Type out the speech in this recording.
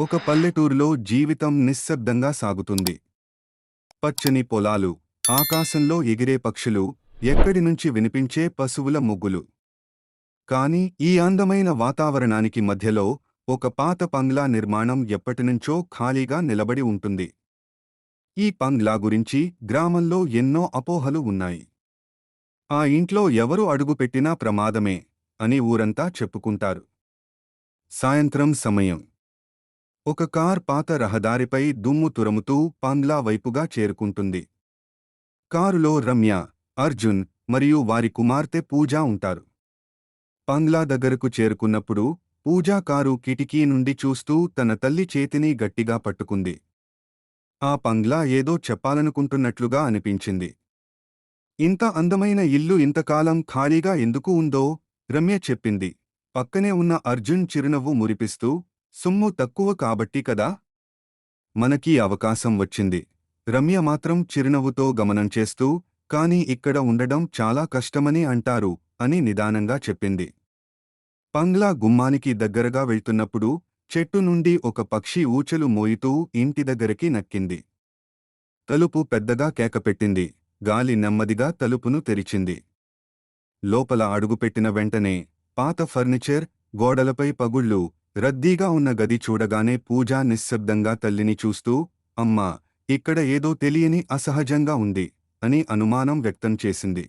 ఒక పల్లెటూరులో జీవితం నిశ్శబ్దంగా సాగుతుంది. పచ్చని పొలాలు ఆకాశంలో ఎగిరే పక్షులు ఎక్కడి నుంచి వినిపించే పశువుల ముగ్గులు. కాని ఈ అందమైన వాతావరణానికి మధ్యలో ఒక పాత పంగ్లా నిర్మాణం ఎప్పటినుంచో ఖాళీగా నిలబడి ఉంటుంది. ఈ పంగ్లా గురించి గ్రామంలో ఎన్నో అపోహలు ఉన్నాయి. ఆ ఇంట్లో ఎవరు అడుగుపెట్టినా ప్రమాదమే అని ఊరంతా చెప్పుకుంటారు. సాయంత్రం సమయం. ఒక కార్ పాత రహదారిపై దుమ్ము తురముతూ పాంగ్లా వైపుగా చేరుకుంటుంది. కారులో రమ్య అర్జున్ మరియు వారి కుమార్తె పూజ ఉంటారు. పాంగ్లా దగ్గరకు చేరుకున్నప్పుడు పూజా కారు కిటికీ నుండి చూస్తూ తన తల్లి చేతిని గట్టిగా పట్టుకుంది. ఆ పంగ్లా ఏదో చెప్పాలనుకుంటున్నట్లుగా అనిపించింది. ఇంత అందమైన ఇల్లు ఇంతకాలం ఖాళీగా ఎందుకు ఉందో రమ్య చెప్పింది. పక్కనే ఉన్న అర్జున్ చిరునవ్వు మురిపిస్తూ సొమ్ము తక్కువ కాబట్టి కదా? మనకీ అవకాశం వచ్చింది. రమ్య మాత్రం చిరునవ్వుతో గమనం చేస్తూ కాని ఇక్కడ ఉండడం చాలా కష్టమని అంటారు అని నిదానంగా చెప్పింది. పంగ్లా గుమ్మానికి దగ్గరగా వెళ్తున్నప్పుడు చెట్టు నుండి ఒక పక్షి ఊచలు మోయుతూ ఇంటి దగ్గరికి నక్కింది. తలుపు పెద్దగా కేకపెట్టింది. గాలి నెమ్మదిగా తలుపును తెరిచింది. లోపల అడుగుపెట్టిన వెంటనే పాత ఫర్నిచర్ గోడలపై పగుళ్ళు రద్దీగా ఉన్న గది చూడగానే పూజ నిశ్శబ్దంగా తల్లిని చూస్తూ అమ్మా ఇక్కడ ఏదో తెలియని అసహజంగా ఉంది అని అనుమానం వ్యక్తం చేసింది.